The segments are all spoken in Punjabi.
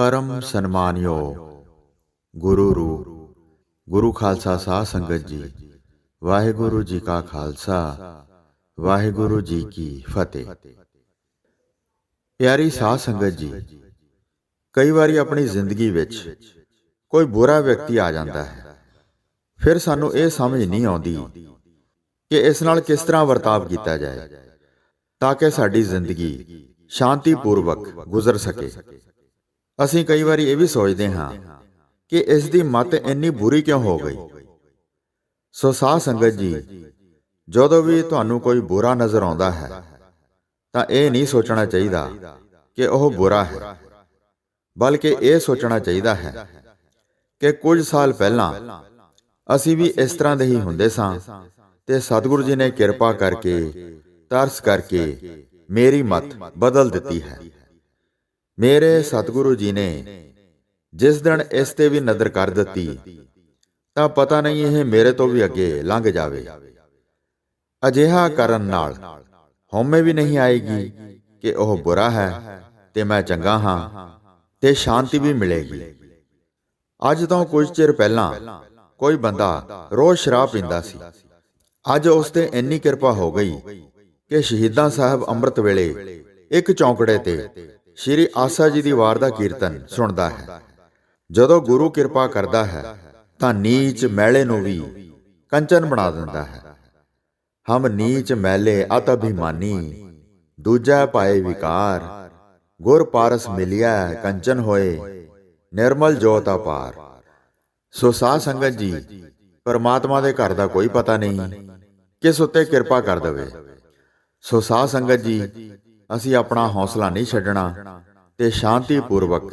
ਪਰਮ ਸਨਮਾਨਯੋ ਗੁਰੂ ਰੂ ਗੁਰੂ ਖਾਲਸਾ ਸਾਹ ਸੰਗਤ ਜੀ, ਵਾਹਿਗੁਰੂ ਜੀ ਕਾ ਖਾਲਸਾ, ਵਾਹਿਗੁਰੂ ਜੀ ਕੀ ਫਤਿਹ। ਪਿਆਰੀ ਸਾਧ ਸੰਗਤ ਜੀ, ਕਈ ਵਾਰੀ ਆਪਣੀ ਜ਼ਿੰਦਗੀ ਵਿੱਚ ਕੋਈ ਬੁਰਾ ਵਿਅਕਤੀ ਆ ਜਾਂਦਾ ਹੈ, ਫਿਰ ਸਾਨੂੰ ਇਹ ਸਮਝ ਨਹੀਂ ਆਉਂਦੀ ਕਿ ਇਸ ਨਾਲ ਕਿਸ ਤਰ੍ਹਾਂ ਵਰਤਾਵ ਕੀਤਾ ਜਾਏ, ਤਾਂ ਕਿ ਸਾਡੀ ਜ਼ਿੰਦਗੀ ਸ਼ਾਂਤੀਪੂਰਵਕ ਗੁਜ਼ਰ ਸਕੇ। ਅਸੀਂ ਕਈ ਵਾਰੀ ਇਹ ਵੀ ਸੋਚਦੇ ਹਾਂ ਕਿ ਇਸ ਦੀ ਮੱਤ ਇੰਨੀ ਬੁਰੀ ਕਿਉਂ ਹੋ ਗਈ? ਸੋ ਸਾਧ ਸੰਗਤ ਜੀ, ਜਦੋਂ ਵੀ ਤੁਹਾਨੂੰ ਕੋਈ ਬੁਰਾ ਨਜ਼ਰ ਆਉਂਦਾ ਹੈ, ਤਾਂ ਇਹ ਨਹੀਂ ਸੋਚਣਾ ਚਾਹੀਦਾ ਕਿ ਉਹ ਬੁਰਾ ਹੈ, ਬਲਕਿ ਇਹ ਸੋਚਣਾ ਚਾਹੀਦਾ ਹੈ ਕਿ ਕੁਝ ਸਾਲ ਪਹਿਲਾਂ ਅਸੀਂ ਵੀ ਇਸ ਤਰ੍ਹਾਂ ਦੇ ਹੀ ਹੁੰਦੇ ਸਾਂ ਤੇ ਸਤਿਗੁਰੂ ਜੀ ਨੇ ਕਿਰਪਾ ਕਰਕੇ, ਤਰਸ ਕਰਕੇ ਮੇਰੀ ਮਤ ਬਦਲ ਦਿੱਤੀ ਹੈ। ਮੇਰੇ ਸਤਿਗੁਰੂ ਜੀ ਨੇ ਜਿਸ ਦਿਨ ਇਸ ਤੇ ਵੀ ਨਜ਼ਰ ਕਰ ਦਿੱਤੀ, ਤਾਂ ਪਤਾ ਨਹੀਂ ਇਹ ਮੇਰੇ ਤੋਂ ਵੀ ਅੱਗੇ ਲੰਘ ਜਾਵੇ। ਅਜਿਹਾ ਕਰਨ ਨਾਲ ਹਉਮੈ ਵੀ ਨਹੀਂ ਆਏਗੀ ਕਿ ਉਹ ਬੁਰਾ ਹੈ ਤੇ ਮੈਂ ਚੰਗਾ ਹਾਂ ਤੇ ਸ਼ਾਂਤੀ ਵੀ ਮਿਲੇਗੀ। ਅੱਜ ਤੋਂ ਕੁਝ ਚਿਰ ਪਹਿਲਾਂ ਕੋਈ ਬੰਦਾ ਰੋਜ਼ ਸ਼ਰਾਬ ਪੀਂਦਾ ਸੀ। ਅੱਜ ਉਸ ਤੇ ਇੰਨੀ ਕਿਰਪਾ ਹੋ ਗਈ ਕਿ ਸ਼ਹੀਦਾਂ ਸਾਹਿਬ ਅੰਮ੍ਰਿਤ ਵੇਲੇ ਇੱਕ ਚੌਂਕੜੇ ਤੇ ਸ਼੍ਰੀ ਆਸਾ ਜੀ ਦੀ ਵਾਰ ਦਾ ਕੀਰਤਨ ਸੁਣਦਾ ਹੈ। ਜਦੋਂ ਗੁਰੂ ਕਿਰਪਾ ਕਰਦਾ ਹੈ, ਤਾਂ ਨੀਚ ਮੈਲੇ ਨੂੰ ਵੀ ਕੰਚਨ ਬਣਾ ਦਿੰਦਾ ਹੈ। ਹਮ ਨੀਚ ਮੈਲੇ ਅਤ ਅਭਿਮਾਨੀ, ਦੂਜਾ ਪਾਏ ਵਿਕਾਰ, ਗੁਰ ਪਾਰਸ ਮਿਲਿਆ ਕੰਚਨ ਹੋਏ, ਨਿਰਮਲ ਜੋਤ ਅਪਾਰ। ਸੋ ਸਾਧ ਸੰਗਤ ਜੀ, ਪਰਮਾਤਮਾ ਦੇ ਘਰ ਦਾ ਕੋਈ ਪਤਾ ਨਹੀਂ, ਕਿਸ ਉੱਤੇ ਕਿਰਪਾ ਕਰ ਦੇਵੇ। ਸੋ ਸਾਧ ਸੰਗਤ ਜੀ ਅਸੀਂ ਆਪਣਾ ਹੌਸਲਾ ਨਹੀਂ ਛੱਡਣਾ ਤੇ ਸ਼ਾਂਤੀ ਪੂਰਵਕ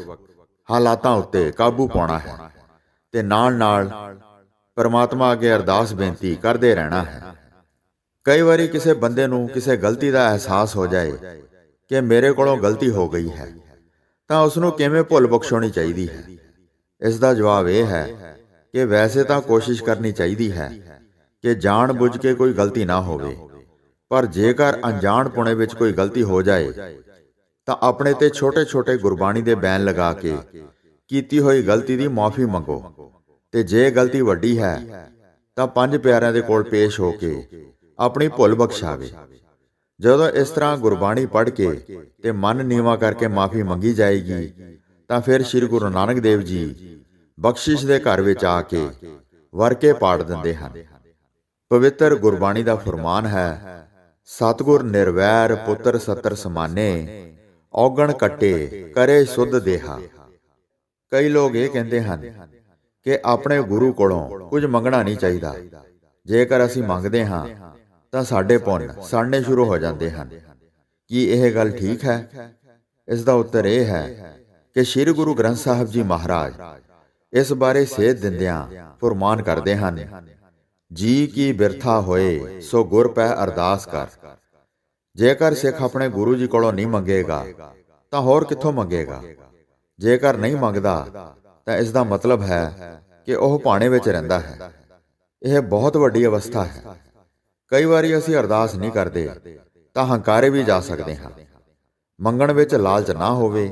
ਹਾਲਾਤਾਂ ਉੱਤੇ ਕਾਬੂ ਪਾਉਣਾ ਹੈ ਤੇ ਨਾਲ ਨਾਲ ਪਰਮਾਤਮਾ ਅੱਗੇ ਅਰਦਾਸ ਬੇਨਤੀ ਕਰਦੇ ਰਹਿਣਾ ਹੈ। ਕਈ ਵਾਰੀ ਕਿਸੇ ਬੰਦੇ ਨੂੰ ਕਿਸੇ ਗਲਤੀ ਦਾ ਅਹਿਸਾਸ ਹੋ ਜਾਏ ਕਿ ਮੇਰੇ ਕੋਲੋਂ ਗਲਤੀ ਹੋ ਗਈ ਹੈ, ਤਾਂ ਉਸ ਨੂੰ ਕਿਵੇਂ ਭੁੱਲ ਬਖਸ਼ਾਉਣੀ ਚਾਹੀਦੀ ਹੈ? ਇਸ ਦਾ ਜਵਾਬ ਇਹ ਹੈ ਕਿ ਵੈਸੇ ਤਾਂ ਕੋਸ਼ਿਸ਼ ਕਰਨੀ ਚਾਹੀਦੀ ਹੈ ਕਿ ਜਾਣ ਬੁੱਝ ਕੇ ਕੋਈ ਗਲਤੀ ਨਾ ਹੋਵੇ। ਪਰ ਜੇਕਰ ਅਣਜਾਣ ਪੁਣੇ ਵਿੱਚ ਕੋਈ ਗਲਤੀ ਹੋ ਜਾਏ, ਤਾਂ ਆਪਣੇ ਤੇ ਛੋਟੇ-ਛੋਟੇ ਗੁਰਬਾਣੀ ਦੇ ਬੈਨ ਲਗਾ ਕੇ ਕੀਤੀ ਹੋਈ ਗਲਤੀ ਦੀ ਮਾਫੀ ਮੰਗੋ। ਤੇ ਜੇ ਗਲਤੀ ਵੱਡੀ ਹੈ, ਤਾਂ ਪੰਜ ਪਿਆਰਿਆਂ ਦੇ ਕੋਲ ਪੇਸ਼ ਹੋ ਕੇ ਆਪਣੀ ਭੁੱਲ ਬਖਸ਼ਾਵੇ। ਜਦੋਂ ਇਸ ਤਰ੍ਹਾਂ ਗੁਰਬਾਣੀ ਪੜ੍ਹ ਕੇ ਤੇ ਮਨ ਨੀਵਾ ਕਰਕੇ ਮਾਫੀ ਮੰਗੀ ਜਾਏਗੀ, ਤਾਂ ਫਿਰ ਸ੍ਰੀ ਗੁਰੂ ਨਾਨਕ ਦੇਵ ਜੀ ਬਖਸ਼ਿਸ਼ ਦੇ ਘਰ ਵਿੱਚ ਆ ਕੇ ਵਰਕੇ ਪਾੜ ਦਿੰਦੇ ਹਨ। ਪਵਿੱਤਰ ਗੁਰਬਾਣੀ ਦਾ ਫਰਮਾਨ ਹੈ ਸਤਗੁਰ ਨਿਰਵੈਰ ਪੁੱਤਰ ਸਤਰ ਸਮਾਨੇ, ਔਗਣ ਕੱਟੇ ਕਰੇ ਸੁਧ ਦੇਹਾ। ਕਈ ਲੋਕ ਇਹ ਕਹਿੰਦੇ ਹਨ ਕਿ ਆਪਣੇ ਗੁਰੂ ਕੋਲੋਂ ਕੁਝ ਮੰਗਣਾ ਨਹੀਂ ਚਾਹੀਦਾ। ਜੇਕਰ ਅਸੀਂ ਮੰਗਦੇ ਹਾਂ, ਤਾਂ ਸਾਡੇ ਪੁੰਨ ਸੜਨੇ ਸ਼ੁਰੂ ਹੋ ਜਾਂਦੇ ਹਨ। ਕੀ ਇਹ ਗੱਲ ਠੀਕ ਹੈ? ਇਸ ਦਾ ਉੱਤਰ ਇਹ ਹੈ ਕਿ ਸ੍ਰੀ ਗੁਰੂ ਗ੍ਰੰਥ ਸਾਹਿਬ ਜੀ ਮਹਾਰਾਜ ਇਸ ਬਾਰੇ ਸੇਧ ਦਿੰਦਿਆਂ ਫਰਮਾਨ ਕਰਦੇ ਹਨ ਜੀ ਕੀ ਬਿਰਥਾ ਹੋਏ, ਸੋ ਗੁਰ ਪੈ ਅਰਦਾਸ ਕਰ। ਜੇਕਰ ਸਿੱਖ ਆਪਣੇ ਗੁਰੂ ਜੀ ਕੋਲੋਂ ਨਹੀਂ ਮੰਗੇਗਾ, ਤਾਂ ਹੋਰ ਕਿੱਥੋਂ ਮੰਗੇਗਾ? ਜੇਕਰ ਨਹੀਂ ਮੰਗਦਾ, ਤਾਂ ਇਸ ਦਾ ਮਤਲਬ ਹੈ ਕਿ ਉਹ ਭਾਣੇ ਵਿੱਚ ਰਹਿੰਦਾ ਹੈ। ਇਹ ਬਹੁਤ ਵੱਡੀ ਅਵਸਥਾ ਹੈ। ਕਈ ਵਾਰੀ ਅਸੀਂ ਅਰਦਾਸ ਨਹੀਂ ਕਰਦੇ, ਤਾਂ ਹੰਕਾਰੇ ਵੀ ਜਾ ਸਕਦੇ ਹਾਂ। ਮੰਗਣ ਵਿੱਚ ਲਾਲਚ ਨਾ ਹੋਵੇ,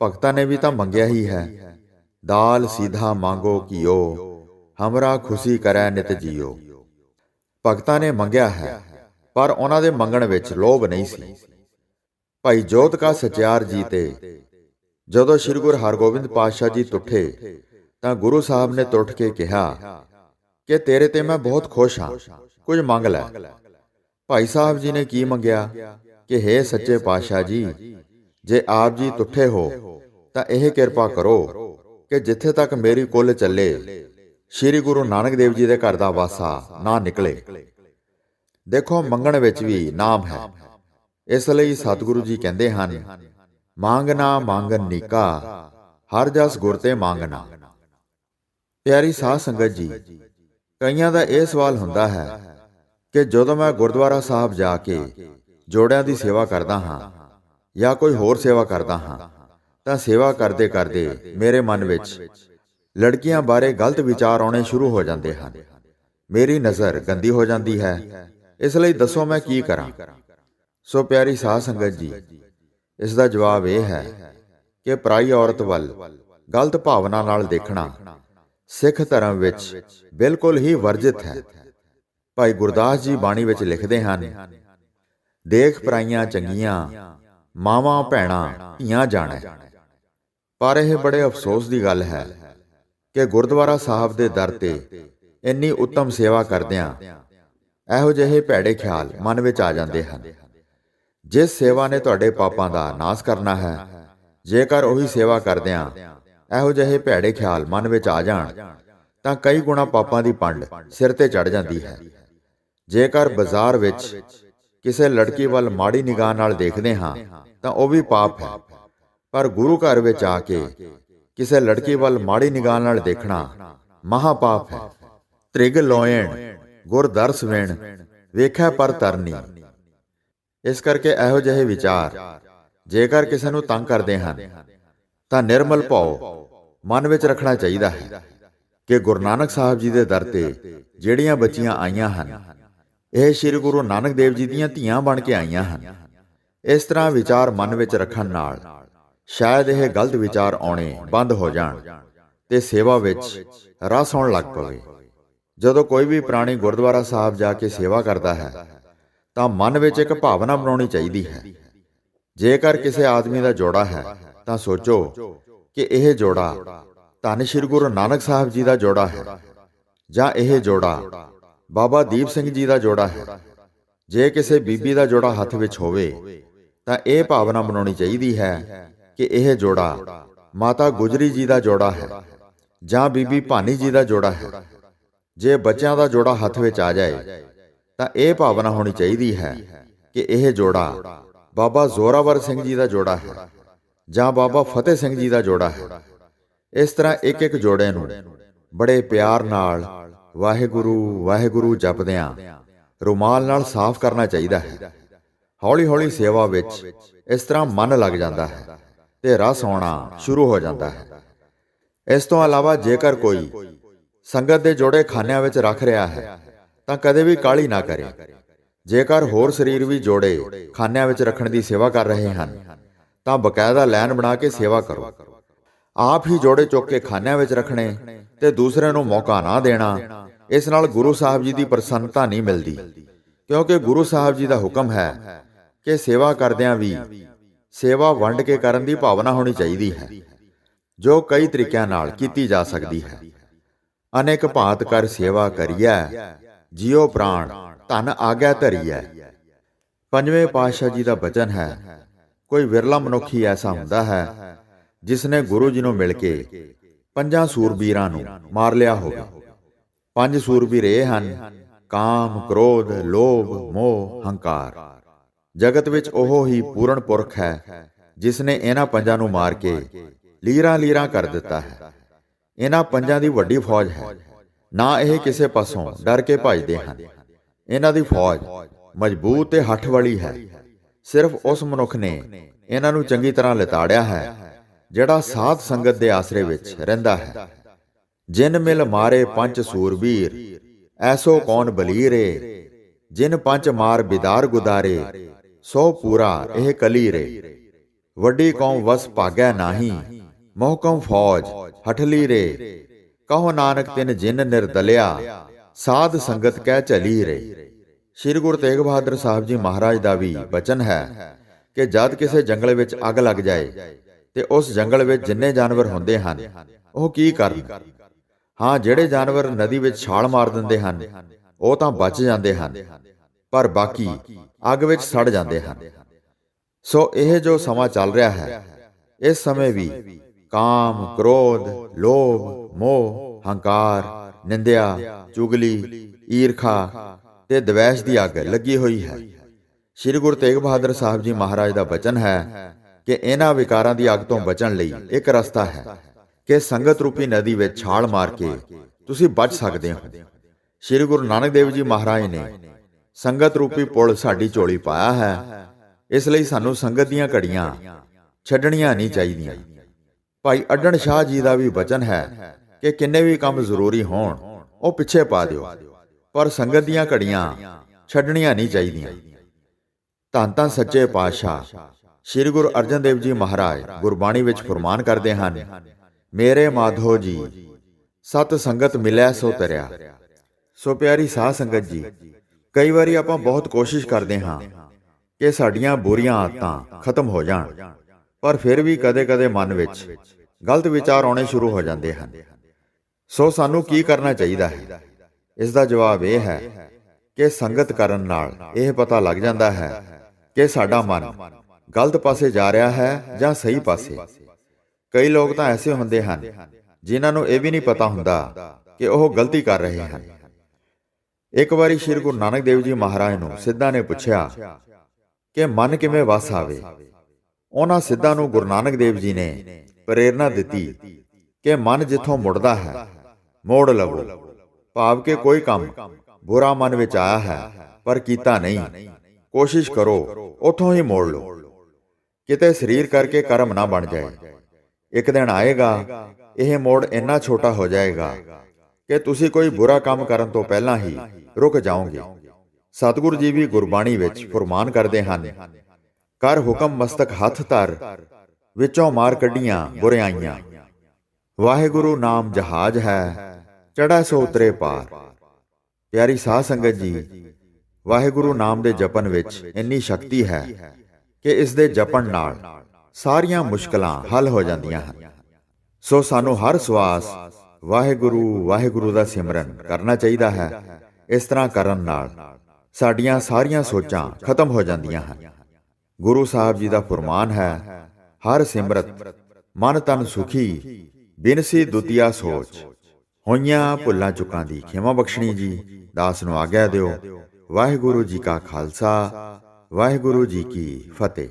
ਭਗਤਾਂ ਨੇ ਵੀ ਤਾਂ ਮੰਗਿਆ ਹੀ ਹੈ। ਦਾਲ, ਸੀਧਾ, ਮੰਗੋ ਕੀਓ ਹਮਰਾ ਖੁਸ਼ੀ ਕਰੈ ਨਿਤ ਜੀਓ ਭਗਤਾਂ ਨੇ ਮੰਗਿਆ ਹੈ ਪਰ ਉਹਨਾਂ ਦੇ ਮੰਗਣ ਵਿੱਚ ਲੋਭ ਨਹੀਂ ਸੀ ਭਾਈ ਜੋਤ ਕਾ ਸਚਿਆਰ ਜੀ ਤੇ ਜਦੋਂ ਸ੍ਰੀ ਗੁਰੂ ਹਰਗੋਬਿੰਦ ਪਾਤਸ਼ਾਹ ਜੀ ਟੁੱਟੇ ਤਾਂ ਗੁਰੂ ਸਾਹਿਬ ਨੇ ਟੁੱਟ ਕੇ ਕਿਹਾ ਕਿ ਤੇਰੇ ਤੇ ਮੈਂ ਬਹੁਤ ਖੁਸ਼ ਹਾਂ ਕੁਝ ਮੰਗ ਲੈ ਭਾਈ ਸਾਹਿਬ ਜੀ ਨੇ ਕੀ ਮੰਗਿਆ ਕਿ हे ਸੱਚੇ ਪਾਤਸ਼ਾਹ ਜੀ ਜੇ ਆਪ ਜੀ ਟੁੱਟੇ ਹੋ ਤਾਂ ਇਹ ਕਿਰਪਾ ਕਰੋ ਕਿ ਜਿੱਥੇ ਤੱਕ ਮੇਰੀ ਕੁੱਲ ਚੱਲੇ ਸ੍ਰੀ ਗੁਰੂ ਨਾਨਕ ਦੇਵ ਜੀ ਦੇ ਘਰ ਦਾ ਵਾਸਾ ਨਾ ਨਿਕਲੇ। ਦੇਖੋ, ਮੰਗਣ ਵਿੱਚ ਵੀ ਨਾਮ ਹੈ। ਇਸ ਲਈ ਸਤਿਗੁਰੂ ਜੀ ਕਹਿੰਦੇ ਹਨ, ਮੰਗਣਾ ਮੰਗਨ ਨੀਕਾ, ਹਰ ਜਸ ਗੁਰ ਤੇ ਮੰਗਣਾ। ਪਿਆਰੀ ਸਾਧ ਸੰਗਤ ਜੀ, ਕਈਆਂ ਦਾ ਇਹ ਸਵਾਲ ਹੁੰਦਾ ਹੈ ਕਿ ਜਦੋਂ ਮੈਂ ਗੁਰਦੁਆਰਾ ਸਾਹਿਬ ਜਾ ਕੇ ਜੋੜਿਆਂ ਦੀ ਸੇਵਾ ਕਰਦਾ ਹਾਂ ਜਾਂ ਕੋਈ ਹੋਰ ਸੇਵਾ ਕਰਦਾ ਹਾਂ, ਤਾਂ ਸੇਵਾ ਕਰਦੇ ਕਰਦੇ ਮੇਰੇ ਮਨ ਵਿੱਚ ਲੜਕੀਆਂ ਬਾਰੇ ਗਲਤ ਵਿਚਾਰ ਆਉਣੇ ਸ਼ੁਰੂ ਹੋ ਜਾਂਦੇ ਹਨ। ਮੇਰੀ ਨਜ਼ਰ ਗੰਦੀ ਹੋ ਜਾਂਦੀ ਹੈ। ਇਸ ਲਈ ਦੱਸੋ ਮੈਂ ਕੀ ਕਰਾਂ? ਸੋ ਪਿਆਰੀ ਸਾਧ ਸੰਗਤ ਜੀ, ਇਸ ਦਾ ਜਵਾਬ ਇਹ ਹੈ ਕਿ ਪਰਾਈ ਔਰਤ ਵੱਲ ਗਲਤ ਭਾਵਨਾ ਨਾਲ ਦੇਖਣਾ ਸਿੱਖ ਧਰਮ ਵਿੱਚ ਬਿਲਕੁਲ ਹੀ ਵਰਜਿਤ ਹੈ। ਭਾਈ ਗੁਰਦਾਸ ਜੀ ਬਾਣੀ ਵਿੱਚ ਲਿਖਦੇ ਹਨ, ਦੇਖ ਪਰਾਈਆਂ ਚੰਗੀਆਂ, ਮਾਵਾਂ ਭੈਣਾਂ ਧੀਆਂ ਜਾਣੈ। ਪਰ ਇਹ ਬੜੇ ਅਫਸੋਸ ਦੀ ਗੱਲ ਹੈ ਕਿ ਗੁਰਦੁਆਰਾ ਸਾਹਿਬ ਦੇ ਦਰ ਤੇ ਇੰਨੀ ਉੱਤਮ ਸੇਵਾ ਕਰਦਿਆਂ ਇਹੋ ਜਿਹੇ ਭੈੜੇ ਖਿਆਲ ਮਨ ਵਿੱਚ ਆ ਜਾਂਦੇ ਹਨ। ਜਿਸ ਸੇਵਾ ਨੇ ਤੁਹਾਡੇ ਪਾਪਾਂ ਦਾ ਨਾਸ਼ ਕਰਨਾ ਹੈ, ਜੇਕਰ ਉਹੀ ਸੇਵਾ ਕਰਦਿਆਂ ਇਹੋ ਜਿਹੇ ਭੈੜੇ ਖਿਆਲ ਮਨ ਵਿੱਚ ਆ ਜਾਣ, ਤਾਂ ਕਈ ਗੁਣਾ ਪਾਪਾਂ ਦੀ ਪੰਡ ਸਿਰ ਤੇ ਚੜ ਜਾਂਦੀ ਹੈ। ਜੇਕਰ ਬਾਜ਼ਾਰ ਵਿੱਚ ਕਿਸੇ ਲੜਕੀ ਵੱਲ ਮਾੜੀ ਨਿਗਾਹ ਨਾਲ ਦੇਖਦੇ ਹਾਂ, ਤਾਂ ਉਹ ਵੀ ਪਾਪ ਹੈ। ਪਰ ਗੁਰੂ ਘਰ ਵਿੱਚ ਆ ਕੇ ਕਿਸੇ ਲੜਕੀ ਵੱਲ ਮਾੜੀ ਨਿਗਾਹ ਨਾਲ ਦੇਖਣਾ ਮਹਾ ਹੈ। ਤ੍ਰਿਗ ਲੋਇਣ, ਗੁਰ ਦਰਸ ਵੇਣ ਵੇਖਿਆ ਪਰ ਤਰਨੀ। ਇਸ ਕਰਕੇ ਇਹੋ ਜਿਹੇ ਵਿਚਾਰ, ਜੇਕਰ ਕਿਸੇ ਨੂੰ ਤੰਗ ਕਰਦੇ ਹਨ, ਤਾਂ ਨਿਰਮਲ ਭਾਉ ਮਨ ਵਿੱਚ ਰੱਖਣਾ ਚਾਹੀਦਾ ਹੈ ਕਿ ਗੁਰੂ ਨਾਨਕ ਸਾਹਿਬ ਜੀ ਦੇ ਦਰ ਤੇ ਜਿਹੜੀਆਂ ਬੱਚੀਆਂ ਆਈਆਂ ਹਨ, ਇਹ ਸ੍ਰੀ ਗੁਰੂ ਨਾਨਕ ਦੇਵ ਜੀ ਦੀਆਂ ਧੀਆਂ ਬਣ ਕੇ ਆਈਆਂ ਹਨ। ਇਸ ਤਰ੍ਹਾਂ ਵਿਚਾਰ ਮਨ ਵਿੱਚ ਰੱਖਣ ਨਾਲ ਸ਼ਾਇਦ ਇਹ ਗਲਤ ਵਿਚਾਰ ਆਉਣੇ ਬੰਦ ਹੋ ਜਾਣ ਤੇ ਸੇਵਾ ਵਿੱਚ ਰਸ ਆਉਣ ਲੱਗ ਪਵੇ। ਜਦੋਂ ਕੋਈ ਵੀ ਪ੍ਰਾਣੀ ਗੁਰਦੁਆਰਾ ਸਾਹਿਬ ਜਾ ਕੇ ਸੇਵਾ ਕਰਦਾ ਹੈ, ਤਾਂ ਮਨ ਵਿੱਚ ਇੱਕ ਭਾਵਨਾ ਬਣਾਉਣੀ ਚਾਹੀਦੀ ਹੈ। ਜੇਕਰ ਕਿਸੇ ਆਦਮੀ ਦਾ ਜੋੜਾ ਹੈ, ਤਾਂ ਸੋਚੋ ਕਿ ਇਹ ਜੋੜਾ ਧੰਨ ਸ਼੍ਰੀ ਗੁਰੂ ਨਾਨਕ ਸਾਹਿਬ ਜੀ ਦਾ ਜੋੜਾ ਹੈ ਜਾਂ ਇਹ ਜੋੜਾ ਬਾਬਾ ਦੀਪ ਸਿੰਘ ਜੀ ਦਾ ਜੋੜਾ ਹੈ। ਜੇ ਕਿਸੇ ਬੀਬੀ ਦਾ ਜੋੜਾ ਹੱਥ ਵਿੱਚ ਹੋਵੇ, ਤਾਂ ਇਹ ਭਾਵਨਾ ਬਣਾਉਣੀ ਚਾਹੀਦੀ ਹੈ ਕਿ ਇਹ ਜੋੜਾ ਮਾਤਾ ਗੁਜਰੀ ਜੀ ਦਾ ਜੋੜਾ ਹੈ ਜਾਂ ਬੀਬੀ ਭਾਨੀ ਜੀ ਦਾ ਜੋੜਾ ਹੈ। ਜੇ ਬੱਚਿਆਂ ਦਾ ਜੋੜਾ ਹੱਥ ਵਿੱਚ ਆ ਜਾਏ, ਤਾਂ ਇਹ ਭਾਵਨਾ ਹੋਣੀ ਚਾਹੀਦੀ ਹੈ ਕਿ ਇਹ ਜੋੜਾ ਬਾਬਾ ਜ਼ੋਰਾਵਰ ਸਿੰਘ ਜੀ ਦਾ ਜੋੜਾ ਹੈ ਜਾਂ ਬਾਬਾ ਫਤਿਹ ਸਿੰਘ ਜੀ ਦਾ ਜੋੜਾ ਹੈ। ਇਸ ਤਰ੍ਹਾਂ ਇੱਕ ਇੱਕ ਜੋੜੇ ਨੂੰ ਬੜੇ ਪਿਆਰ ਨਾਲ ਵਾਹਿਗੁਰੂ ਵਾਹਿਗੁਰੂ ਜਪਦਿਆਂ ਰੁਮਾਲ ਨਾਲ ਸਾਫ਼ ਕਰਨਾ ਚਾਹੀਦਾ ਹੈ। ਹੌਲੀ ਹੌਲੀ ਸੇਵਾ ਵਿੱਚ ਇਸ ਤਰ੍ਹਾਂ ਮਨ ਲੱਗ ਜਾਂਦਾ ਹੈ। ਤੇ ਰਸ ਆਉਣਾ ਸ਼ੁਰੂ ਹੋ ਜਾਂਦਾ ਹੈ। ਇਸ ਤੋਂ ਇਲਾਵਾ ਜੇਕਰ ਕੋਈ ਸੰਗਤ ਦੇ ਜੋੜੇ ਖਾਨਿਆਂ ਵਿੱਚ ਰੱਖ ਰਿਹਾ ਹੈ, ਤਾਂ ਕਦੇ ਵੀ ਕਾਲੀ ਨਾ ਕਰੇ। ਜੇਕਰ ਹੋਰ ਸਰੀਰ ਵੀ ਜੋੜੇ ਖਾਨਿਆਂ ਵਿੱਚ ਰੱਖਣ ਦੀ ਸੇਵਾ ਕਰ ਰਹੇ ਹਨ, ਤਾਂ ਬਕਾਇਦਾ ਲਾਈਨ ਬਣਾ ਕੇ ਸੇਵਾ ਕਰੋ। ਆਪ ਹੀ ਜੋੜੇ ਚੁੱਕ ਕੇ ਖਾਨਿਆਂ ਵਿੱਚ ਰੱਖਣੇ ਤੇ ਦੂਸਰਿਆਂ ਨੂੰ ਮੌਕਾ ਨਾ ਦੇਣਾ, ਇਸ ਨਾਲ ਗੁਰੂ ਸਾਹਿਬ ਜੀ ਦੀ ਪ੍ਰਸੰਨਤਾ ਨਹੀਂ ਮਿਲਦੀ। ਕਿਉਂਕਿ ਗੁਰੂ ਸਾਹਿਬ ਜੀ ਦਾ ਹੁਕਮ ਹੈ ਕਿ ਸੇਵਾ ਕਰਦਿਆਂ ਵੀ ਸੇਵਾ ਵੰਡ ਕੇ ਕਰਨ ਦੀ ਭਾਵਨਾ ਹੋਣੀ ਚਾਹੀਦੀ ਹੈ, ਜੋ ਕਈ ਤਰੀਕਿਆਂ ਨਾਲ ਕੀਤੀ ਜਾ ਸਕਦੀ ਹੈ। ਅਨੇਕ ਭਾਂਤ ਕਰ ਸੇਵਾ ਕਰੀਐ, ਜਿਉ ਪ੍ਰਾਣ ਧਨ ਆਗਿਆ ਧਰੀਐ। ਪੰਜਵੇਂ ਪਾਤਸ਼ਾਹ ਜੀ ਦਾ ਬਚਨ ਹੈ, ਕੋਈ ਵਿਰਲਾ ਮਨੁੱਖੀ ਐਸਾ ਹੁੰਦਾ ਹੈ ਜਿਸ ਨੇ ਗੁਰੂ ਜੀ ਨੂੰ ਮਿਲ ਕੇ ਪੰਜਾਂ ਸੂਰਬੀਰਾਂ ਨੂੰ ਮਾਰ ਲਿਆ ਹੋਵੇ। ਪੰਜ ਸੂਰਬੀਰ ਇਹ ਹਨ, ਕਾਮ, ਕ੍ਰੋਧ, ਲੋਭ, ਮੋਹ, ਹੰਕਾਰ। ਜਗਤ ਵਿੱਚ ਉਹ ਹੀ ਪੂਰਨ ਪੁਰਖ ਹੈ ਜਿਸ ਨੇ ਇਹਨਾਂ ਪੰਜਾਂ ਨੂੰ ਮਾਰ ਕੇ ਲੀਰਾਂ ਲੀਰਾਂ ਕਰ ਦਿੱਤਾ ਹੈ। ਇਹਨਾਂ ਪੰਜਾਂ ਦੀ ਵੱਡੀ ਫੌਜ ਹੈ। ਨਾ ਇਹ ਕਿਸੇ ਪਾਸੋਂ ਡਰ ਕੇ ਭਜਦੇ ਹਨ। ਇਹਨਾਂ ਦੀ ਫੌਜ ਮਜ਼ਬੂਤ ਤੇ ਹੱਠ ਵਾਲੀ ਹੈ। ਸਿਰਫ ਉਸ ਮਨੁੱਖ ਨੇ ਇਹਨਾਂ ਨੂੰ ਚੰਗੀ ਤਰ੍ਹਾਂ ਲਿਤਾੜਿਆ ਹੈ, ਜਿਹੜਾ ਸਾਧ ਸੰਗਤ ਦੇ ਆਸਰੇ ਵਿੱਚ ਰਹਿੰਦਾ ਹੈ। ਜਿਨ ਮਿਲ ਮਾਰੇ ਪੰਜ ਸੂਰਬੀਰ, ਐਸੋ ਕੌਣ ਬਲੀਰੇ? ਜਿਨ ਪੰਜ ਮਾਰ ਬਿਦਾਰ ਗੁਦਾਰੇ ਸੋ ਪੂਰਾ, ਇਹ ਕਲੀ ਰੇ ਵੱਡੀ ਕੌਮ ਵਸ ਭਾਗੈ ਨਾਹੀ ਮੋਹਕਮ ਫੌਜ ਹਠਲੀ ਰੇ। ਕਹੋ ਨਾਨਕ ਤਿਨ ਜਿਨ ਨਿਰਦਲਿਆ ਸਾਧ ਸੰਗਤ ਕਹਿ ਚਲੀ ਰੇ। ਸ੍ਰੀ ਗੁਰੂ ਤੇਗ ਬਹਾਦਰ ਸਾਹਿਬ ਜੀ ਮਹਾਰਾਜ ਦਾ ਵੀ ਬਚਨ ਹੈ ਕਿ ਜਦ ਕਿਸੇ ਜੰਗਲ ਵਿੱਚ ਅੱਗ ਲੱਗ ਜਾਏ, ਤੇ ਉਸ ਜੰਗਲ ਵਿੱਚ ਜਿੰਨੇ ਜਾਨਵਰ ਹੁੰਦੇ ਹਨ, ਉਹ ਕੀ ਕਰਨ? ਹਾਂ, ਜਿਹੜੇ ਜਾਨਵਰ ਨਦੀ ਵਿੱਚ ਛਾਲ ਮਾਰ ਦਿੰਦੇ ਹਨ, ਉਹ ਤਾਂ ਬਚ ਜਾਂਦੇ ਹਨ। ਪਰ ਬਾਕੀ ਅੱਗ ਵਿੱਚ ਸੜ ਜਾਂਦੇ ਹਨ। ਸੋ ਇਹ ਜੋ ਸਮਾਂ ਚੱਲ ਰਿਹਾ ਹੈ, ਇਸ ਸਮੇਂ ਵੀ ਕਾਮ, ਕ੍ਰੋਧ, ਲੋਭ, ਮੋਹ, ਹੰਕਾਰ, ਨਿੰਦਿਆ, ਚੁਗਲੀ, ਈਰਖਾ ਤੇ ਦਵੈਸ਼ ਦੀ ਅੱਗ ਲੱਗੀ ਹੋਈ ਹੈ। ਸ੍ਰੀ ਗੁਰੂ ਤੇਗ ਬਹਾਦਰ ਸਾਹਿਬ ਜੀ ਮਹਾਰਾਜ ਦਾ ਬਚਨ ਹੈ ਕਿ ਇਹਨਾਂ ਵਿਕਾਰਾਂ ਦੀ ਅੱਗ ਤੋਂ ਬਚਣ ਲਈ ਇੱਕ ਰਸਤਾ ਹੈ ਕਿ ਸੰਗਤ ਰੂਪੀ ਨਦੀ ਵਿੱਚ ਛਾਲ ਮਾਰ ਕੇ ਤੁਸੀਂ ਬਚ ਸਕਦੇ ਹੋ। ਸ੍ਰੀ ਗੁਰੂ ਨਾਨਕ ਦੇਵ ਜੀ ਮਹਾਰਾਜ ਨੇ ਸੰਗਤ ਰੂਪੀ ਪੁਲ ਸਾਡੀ ਝੋਲੀ ਪਾਇਆ ਹੈ। ਇਸ ਲਈ ਸਾਨੂੰ ਸੰਗਤ ਦੀਆਂ ਘੜੀਆਂ ਛੱਡਣੀਆਂ ਨਹੀਂ ਚਾਹੀਦੀਆਂ। ਭਾਈ ਅਡਣ ਸ਼ਾਹ ਜੀ ਦਾ ਵੀ ਬਚਨ ਹੈ ਕਿ ਕਿੰਨੇ ਵੀ ਕੰਮ ਜ਼ਰੂਰੀ ਹੋਣ, ਉਹ ਪਿੱਛੇ ਪਾ ਦਿਓ। ਪਰ ਸੰਗਤ ਦੀਆਂ ਘੜੀਆਂ ਛੱਡਣੀਆਂ ਨਹੀਂ ਚਾਹੀਦੀਆਂ। ਧੰਨ ਧੰਨ ਸੱਚੇ ਪਾਤਸ਼ਾਹ, ਸ੍ਰੀ ਗੁਰੂ ਅਰਜਨ ਦੇਵ ਜੀ ਮਹਾਰਾਜ ਗੁਰਬਾਣੀ ਵਿੱਚ ਫਰਮਾਨ ਕਰਦੇ ਹਨ, ਮੇਰੇ ਮਾਧੋ ਜੀ, ਸਤ ਸੰਗਤ ਮਿਲਿਆ ਸੋ ਤਰਿਆ। ਸੋ ਪਿਆਰੀ ਸਾਧ ਸੰਗਤ ਜੀ ਕਈ ਵਾਰੀ ਆਪਾਂ ਬਹੁਤ ਕੋਸ਼ਿਸ਼ ਕਰਦੇ ਹਾਂ ਕਿ ਸਾਡੀਆਂ ਬੁਰੀਆਂ ਆਦਤਾਂ ਖਤਮ ਹੋ ਜਾਣ, ਪਰ ਫਿਰ ਵੀ ਕਦੇ-ਕਦੇ ਮਨ ਵਿੱਚ ਗਲਤ ਵਿਚਾਰ ਆਉਣੇ ਸ਼ੁਰੂ ਹੋ ਜਾਂਦੇ ਹਨ। ਸੋ ਸਾਨੂੰ ਕੀ ਕਰਨਾ ਚਾਹੀਦਾ ਹੈ? ਇਸ ਦਾ ਜਵਾਬ ਇਹ ਹੈ ਕਿ ਸੰਗਤ ਕਰਨ ਨਾਲ ਇਹ ਪਤਾ ਲੱਗ ਜਾਂਦਾ ਹੈ ਕਿ ਸਾਡਾ ਮਨ ਗਲਤ ਪਾਸੇ ਜਾ ਰਿਹਾ ਹੈ ਜਾਂ ਸਹੀ ਪਾਸੇ। ਕਈ ਲੋਕ ਤਾਂ ਐਸੇ ਹੁੰਦੇ ਹਨ ਜਿਨ੍ਹਾਂ ਨੂੰ ਇਹ ਵੀ ਨਹੀਂ ਪਤਾ ਹੁੰਦਾ ਕਿ ਉਹ ਗਲਤੀ ਕਰ ਰਹੇ ਹਨ। ਇੱਕ ਵਾਰੀ ਸ੍ਰੀ ਗੁਰੂ ਨਾਨਕ ਦੇਵ ਜੀ ਮਹਾਰਾਜ ਨੂੰ ਸਿੱਧਾ ਨੇ ਪੁੱਛਿਆ ਕਿ ਮਨ ਕਿਵੇਂ ਵਸ ਆਵੇ? ਉਹਨਾਂ ਸਿੱਧਾ ਨੂੰ ਗੁਰੂ ਨਾਨਕ ਦੇਵ ਜੀ ਨੇ ਪ੍ਰੇਰਣਾ ਦਿੱਤੀ ਕਿ ਮਨ ਜਿੱਥੋਂ ਮੁੜਦਾ ਹੈ, ਮੋੜ ਲਵੋ। ਭਾਵ ਕਿ ਕੋਈ ਕੰਮ ਬੁਰਾ ਮਨ ਵਿੱਚ ਆਇਆ ਹੈ, ਪਰ ਕੀਤਾ ਨਹੀਂ। ਕੋਸ਼ਿਸ਼ ਕਰੋ, ਉਥੋਂ ਹੀ ਮੋੜ ਲਓ। ਕਿਤੇ ਸਰੀਰ ਕਰਕੇ ਕਰਮ ਨਾ ਬਣ ਜਾਏ। ਇੱਕ ਦਿਨ ਆਏਗਾ, ਇਹ ਮੋੜ ਇੰਨਾ ਛੋਟਾ ਹੋ ਜਾਏਗਾ ਕਿ ਤੁਸੀਂ ਕੋਈ ਬੁਰਾ ਕੰਮ ਕਰਨ ਤੋਂ ਪਹਿਲਾਂ ਹੀ ਰੁਕ ਜਾਓਗੇ। ਸਤਿਗੁਰੂ ਜੀ ਵੀ ਗੁਰਬਾਣੀ ਵਿੱਚ ਫਰਮਾਨ ਕਰਦੇ ਹਨ, ਕਰ ਹੁਕਮ ਮਸਤਕ ਹੱਥ ਧਰ, ਵਿੱਚੋਂ ਮਾਰ ਕੱਢੀਆਂ ਬੁਰਾਈਆਂ। ਵਾਹਿਗੁਰੂ ਨਾਮ ਜਹਾਜ਼ ਹੈ ਚੜਾ ਸੋ ਉਤਰੇ ਪਾਰ। ਪਿਆਰੀ ਸਾਧ ਸੰਗਤ ਜੀ, ਵਾਹਿਗੁਰੂ ਨਾਮ ਦੇ ਜਪਨ ਵਿੱਚ ਇੰਨੀ ਸ਼ਕਤੀ ਹੈ ਕਿ ਇਸ ਦੇ ਜਪਣ ਨਾਲ ਸਾਰੀਆਂ ਮੁਸ਼ਕਲਾਂ ਹੱਲ ਹੋ ਜਾਂਦੀਆਂ ਹਨ। ਸੋ ਸਾਨੂੰ ਹਰ ਸਵਾਸ ਵਾਹਿਗੁਰੂ ਵਾਹਿਗੁਰੂ ਦਾ ਸਿਮਰਨ ਕਰਨਾ ਚਾਹੀਦਾ ਹੈ। ਇਸ ਤਰ੍ਹਾਂ ਕਰਨ ਨਾਲ ਸਾਡੀਆਂ ਸਾਰੀਆਂ ਸੋਚਾਂ ਖਤਮ ਹੋ ਜਾਂਦੀਆਂ ਹਨ। ਗੁਰੂ ਸਾਹਿਬ ਜੀ ਦਾ ਫਰਮਾਨ ਹੈ, ਹਰ ਸਿਮਰਤ ਮਨ ਤਨ ਸੁਖੀ ਬਿਨਸੀ ਦੁਤੀਆ ਸੋਚ। ਹੋਈਆਂ ਭੁੱਲਾਂ ਚੁੱਕਾਂ ਦੀ ਖਿਮਾ ਬਖਸ਼ਣੀ ਜੀ, ਦਾਸ ਨੂੰ ਆਗਿਆ ਦਿਓ। ਵਾਹਿਗੁਰੂ ਜੀ ਕਾ ਖਾਲਸਾ, ਵਾਹਿਗੁਰੂ ਜੀ ਕੀ ਫਤਿਹ।